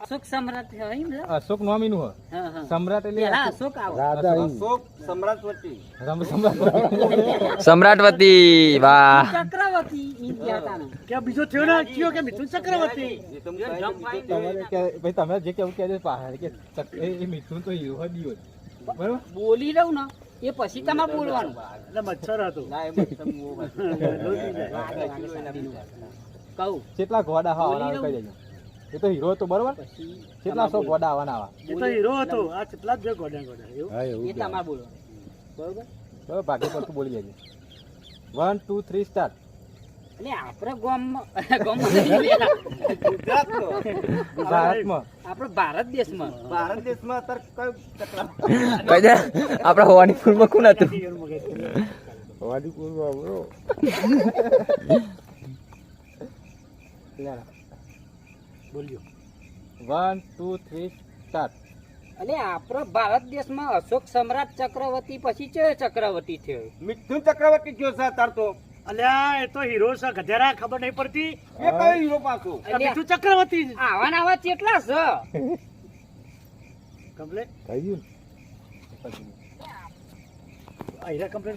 અશોક સમ્રાટ છે અશોક નોમીનું હ હા, હા. સમ્રાટ એટલે અશોક. અશોક સમ્રાટવતી. સમ્રાટવતી. વાહ. ચક્રવર્તી ઈ ગયા તા ને. કે બીજો થયો ને? કયો કે મિથુન ચક્રવર્તી? એ તો મેં કહી દીધું. તમારે કે- ભાઈ તમે જે કેવું કહેજો કે એ- મિથુન તો હીરો બોલી લઉં ને એ પછી તમારે બોલવાનું. એટલે મચ્છર હતો. ના. કહું. કેટલા ઘોડા હા કહી દેજો એ તો હીરો હતો બરોબર? કેટલા સો ગોડા આવવાના આવા? એ તો હીરો હતો. આ કેટલા જ ગોડા ગોડા એવું? એ તમારે બોલો બરોબર? બરોબર ભાગ્ય પડતું બોલી દેજો. વન ટુ થ્રી સ્ટાર્ટ એટલે આપણે ગામમાં ગોમ. ગુજરાતનો. ભારતમાં આપણે ભારત દેશમાં. ભારત દેશમાં અત્યારે કયું ચક્ર કઈ દે આપડા હોવાનીપુરમાં કોણ હતું? વાડીપુરમાં બરો બોલ્યો. વન ટુ થ્રી સ્ટાર્ટ અને આપણો ભારત દેશમાં અશોક સમ્રાટ ચક્રવર્તી પછી છે ચક્રવર્તી થયો? મિથુન ચક્રવર્તી કયો છે અત્યારે તો. અલ્યા એ તો હીરો છે ગધેરા ખબર નહીં પડતી. એ કયો હીરો પાછો? મિથુન ચક્રવર્તી આવા ને આવા કેટલા છે? કમ્પ્લેટ. થઈ ગયું આ કમ્પ્લેટ